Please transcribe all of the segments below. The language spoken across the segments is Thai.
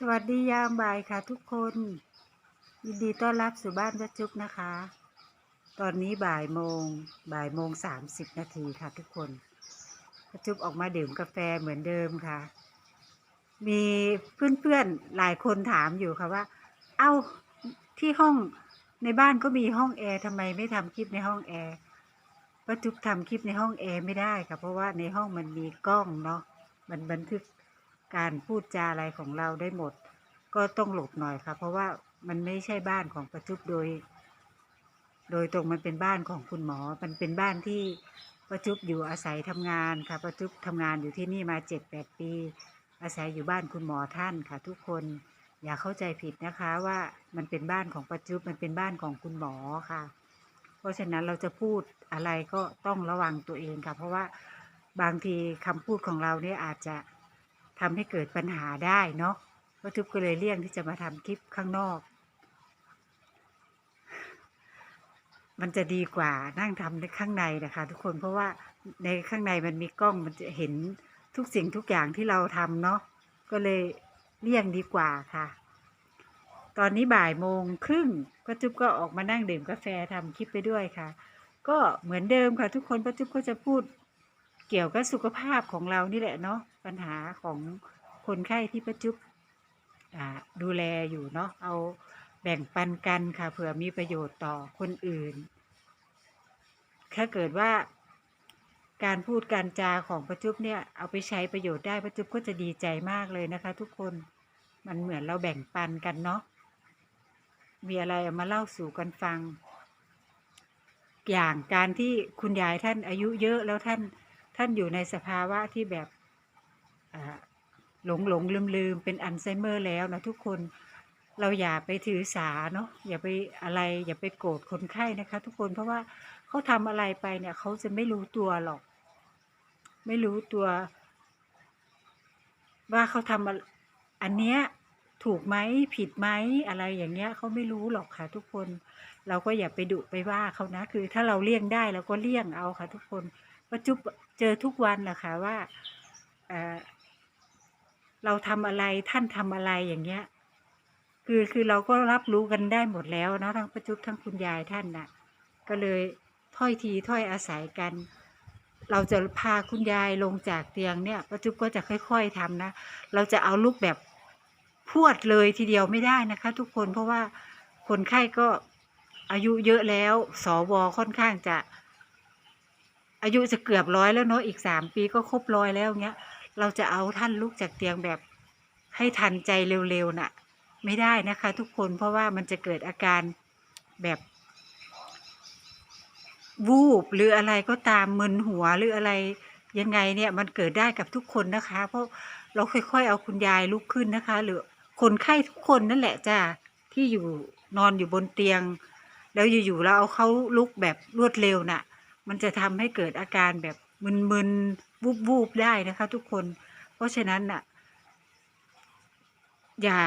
สวัสดียามบ่ายค่ะทุกคน ยินดีต้อนรับสู่บ้านพระจุกนะคะ ตอนนี้บ่ายโมงบ่ายโมงสามสิบนาทีค่ะทุกคนพระจุกออกมาดื่มกาแฟเหมือนเดิมค่ะ มีเพื่อนๆหลายคนถามอยู่ค่ะว่า เอ้าที่ห้องในบ้านก็มีห้องแอร์ทำไมไม่ทำคลิปในห้องแอร์พระจุกทำคลิปในห้องแอร์ไม่ได้ค่ะเพราะว่าในห้องมันมีกล้องเนาะมันบันทึก การพูดจาอะไรของเราได้หมด ก็ต้องหลบหน่อยค่ะ เพราะว่ามันไม่ใช่บ้านของประจุบโดย โดยตรงมันเป็นบ้านของคุณหมอ มันเป็นบ้านที่ประจุบอยู่อาศัยทำงานค่ะ ประจุบทำงานอยู่ที่นี่มาเจ็ดแปดปี อาศัยอยู่บ้านคุณหมอท่านค่ะ ทุกคนอย่าเข้าใจผิดนะคะว่ามันเป็นบ้านของประจุบมันเป็นบ้านของคุณหมอค่ะ เพราะฉะนั้นเราจะพูดอะไรก็ต้องระวังตัวเองค่ะ เพราะว่าบางทีคำพูดของเราเนี่ยอาจจะ ทำให้เกิดปัญหาได้เนาะวัตถุบก็เลยเลี่ยงที่จะมาทำคลิปข้างนอก มันจะดีกว่านั่งทำในข้างในนะคะ ทุกคนเพราะว่าในข้างในมันมีกล้องมันจะเห็นทุกสิ่งทุกอย่างที่เราทำเนาะก็เลยเลี่ยงดีกว่าค่ะ ตอนนี้บ่ายโมงครึ่งป้าจุ๊บก็ออกมานั่งดื่มกาแฟทำคลิปไปด้วยค่ะ ก็เหมือนเดิมค่ะ ทุกคนป้าจุ๊บก็จะพูด เกี่ยวกับสุขภาพของเรานี่แหละเนาะปัญหาของคนไข้ที่ประจุบดูแลอยู่เนาะเอาแบ่งปันกันค่ะเผื่อมีประโยชน์ต่อคนอื่น ถ้าเกิดว่าการพูดการจาของประจุบเนี่ยเอาไปใช้ประโยชน์ได้ประจุบก็จะดีใจมากเลยนะคะ ทุกคนมันเหมือนเราแบ่งปันกันเนาะมีอะไรามาเล่าสู่กันฟัง อย่างการที่คุณยายท่านอายุเยอะแล้วท่าน ท่านอยู่ในสภาวะที่แบบหลงหลงลืมลืมเป็นอัลไซเมอร์แล้วนะทุกคนเราอย่าไปถือสาเนาะอย่าไปอะไรอย่าไปโกรธคนไข้นะคะ ทุกคนเพราะว่าเขาทำอะไรไปเนี่ยเขาจะไม่รู้ตัวหรอก ไม่รู้ตัว ว่าเขาทำอันเนี้ยถูกไหมผิดไหมอะไรอย่างเงี้ยเขาไม่รู้หรอกค่ะ ทุกคน เราก็อย่าไปดุไปว่าเขานะ คือ ถ้าเราเลี่ยงได้เราก็เลี่ยงเอาค่ะ ทุกคนประจุบ เจอทุกวันแหละค่ะว่าเเราทำอะไรท่านทำอะไรอย่างเงี้ย คือคือเราก็รับรู้กันได้หมดแล้วเนาะทั้งประจุบทั้งคุณยายท่านน่ะ ก็เลยถ้อยทีถ้อยอาศัยกัน เราจะพาคุณยายลงจากเตียงเนี่ยประจุบก็จะค่อย ๆทำนะ เราจะเอาลูกแบบพวดเลยทีเดียวไม่ได้นะคะ ทุกคนเพราะว่าคนไข้ก็อายุเยอะแล้ว สวค่อนข้างจะ อายุจะเกือบร้อยแล้วเนาะอีกสามปีก็ครบร้อยแล้วเงี้ย เราจะเอาท่านลุกจากเตียงแบบให้ทันใจเร็วๆน่ะ ไม่ได้นะคะ ทุกคนเพราะว่ามันจะเกิดอาการแบบวูบหรืออะไรก็ตามมึนหัวหรืออะไรยังไงเนี่ยมันเกิดได้กับทุกคนนะคะ เพราะเราค่อยๆเอาคุณยายลุกขึ้นนะคะ หรือคนไข้ทุกคนนั่นแหละจ้าที่อยู่นอนอยู่บนเตียง แล้วอยู่ๆเราเอาเขาลุกแบบรวดเร็วน่ะ มันจะทำให้เกิดอาการแบบมึนๆวูบๆได้นะคะ ทุกคน เพราะฉะนั้นน่ะ อย่า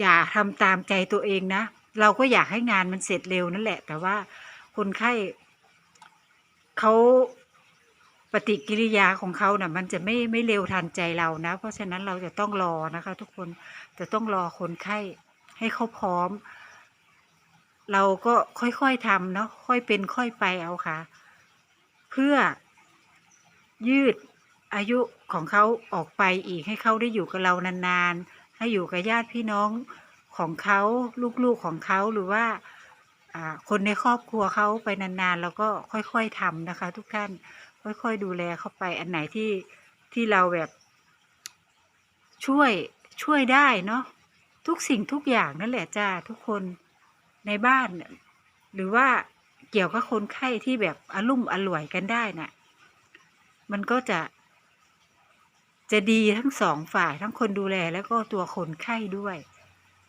อย่าทำตามใจตัวเองนะ เราก็อยากให้งานมันเสร็จเร็วนั่นแหละ แต่ว่าคนไข้เขาปฏิกิริยาของเขาน่ะ มันจะไม่ไม่เร็วทันใจเรานะ เพราะฉะนั้นเราจะต้องรอนะคะ ทุกคนจะต้องรอคนไข้ให้เขาพร้อม เราก็ค่อยๆทำเนาะค่อยเป็นค่อยไปเอาค่ะ เพื่อยืดอายุของเขาออกไปอีกให้เขาได้อยู่กับเรานานๆ ให้อยู่กับญาติพี่น้องของเขาลูกๆของเขาหรือว่าคนในครอบครัวเขาไปนานๆ แล้วก็ค่อยๆทำนะคะ ทุกท่านค่อยๆดูแลเข้าไปอันไหนที่ที่เราแบบ ช่วยช่วยได้เนาะทุกสิ่งทุกอย่างนั่นแหละจ้าทุกคนในบ้านเนี่ยหรือว่า เกี่ยวกับคนไข้ที่แบบอารุ่มอร่วยกันได้น่ะ มันก็จะ จะดีทั้งสองฝ่ายทั้งคนดูแลแล้วก็ตัวคนไข้ด้วย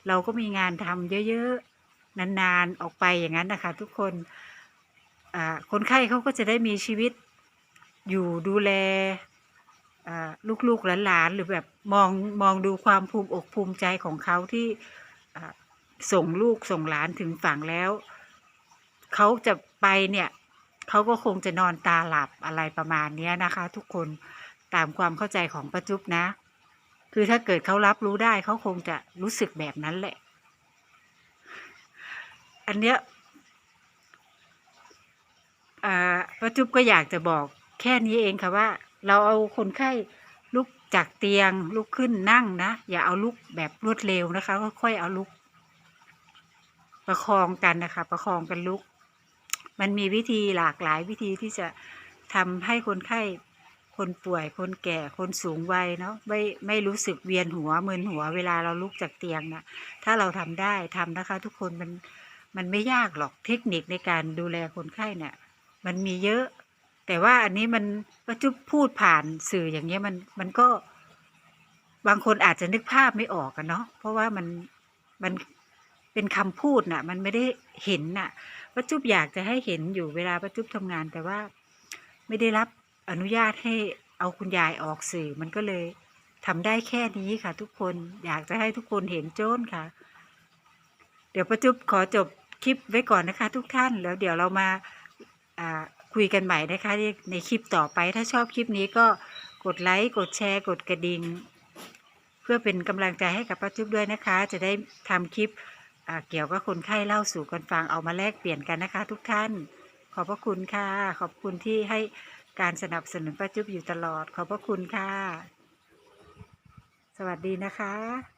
เราก็มีงานทำเยอะๆ นานๆ ออกไปอย่างนั้นนะคะ ทุกคนคนไข้เขาก็จะได้มีชีวิตอยู่ดูแลลูกๆหลานๆหรือแบบมองมองดูความภูมิอกภูมิใจของเขาที่ส่งลูกส่งหลานถึงฝั่งแล้ว เขาจะไปเนี่ยเขาก็คงจะนอนตาหลับอะไรประมาณนี้นะคะ ทุกคนตามความเข้าใจของประจุบนะ คือถ้าเกิดเขารับรู้ได้เขาคงจะรู้สึกแบบนั้นแหละ อันเนี้ยป้าจุ๊บก็อยากจะบอกแค่นี้เองค่ะว่า เราเอาคนไข้ลุกจากเตียงลุกขึ้นนั่งนะ อย่าเอาลุกแบบรวดเร็วนะคะค่อยๆเอาลุก ประคองกันนะคะ ประคองกันลุก มันมีวิธีหลากหลายวิธีที่จะทำให้คนไข้คนป่วยคนแก่คนสูงวัยเนาะไม่ไม่รู้สึกเวียนหัวมึนหัวเวลาเราลุกจากเตียงนะถ้าเราทำได้ทำนะคะ ทุกคนมันมันไม่ยากหรอกเทคนิคในการดูแลคนไข้เนี่ยมันมีเยอะ แต่ว่าอันนี้มันประจุบพูดผ่านสื่ออย่างเงี้ยมันมันก็บางคนอาจจะนึกภาพไม่ออกกันเนาะเพราะว่ามันมัน เป็นคำพูดน่ะ มันไม่ได้เห็นน่ะป้าจุ๊บอยากจะให้เห็นอยู่เวลาป้าจุ๊บทำงาน แต่ว่าไม่ได้รับอนุญาตให้เอาคุณยายออกสื่อ มันก็เลยทำได้แค่นี้ค่ะ ทุกคนอยากจะให้ทุกคนเห็นโจ้นค่ะ เดี๋ยวป้าจุ๊บขอจบคลิปไว้ก่อนนะคะ ทุกท่านแล้วเดี๋ยวเรามาคุยกันใหม่นะคะในคลิปต่อไปถ้าชอบคลิปนี้ก็กดไลค์กดแชร์ กดกระดิ่งเพื่อเป็นกำลังใจให้กับป้าจุ๊บด้วยนะคะ จะได้ทำคลิป เกี่ยวกับคนไข้เล่าสู่กันฟังเอามาแลกเปลี่ยนกันนะคะ ทุกท่าน ขอบพระคุณค่ะ ขอบคุณที่ให้การสนับสนุนป้าจุ๊บอยู่ตลอด ขอบพระคุณค่ะ สวัสดีนะคะ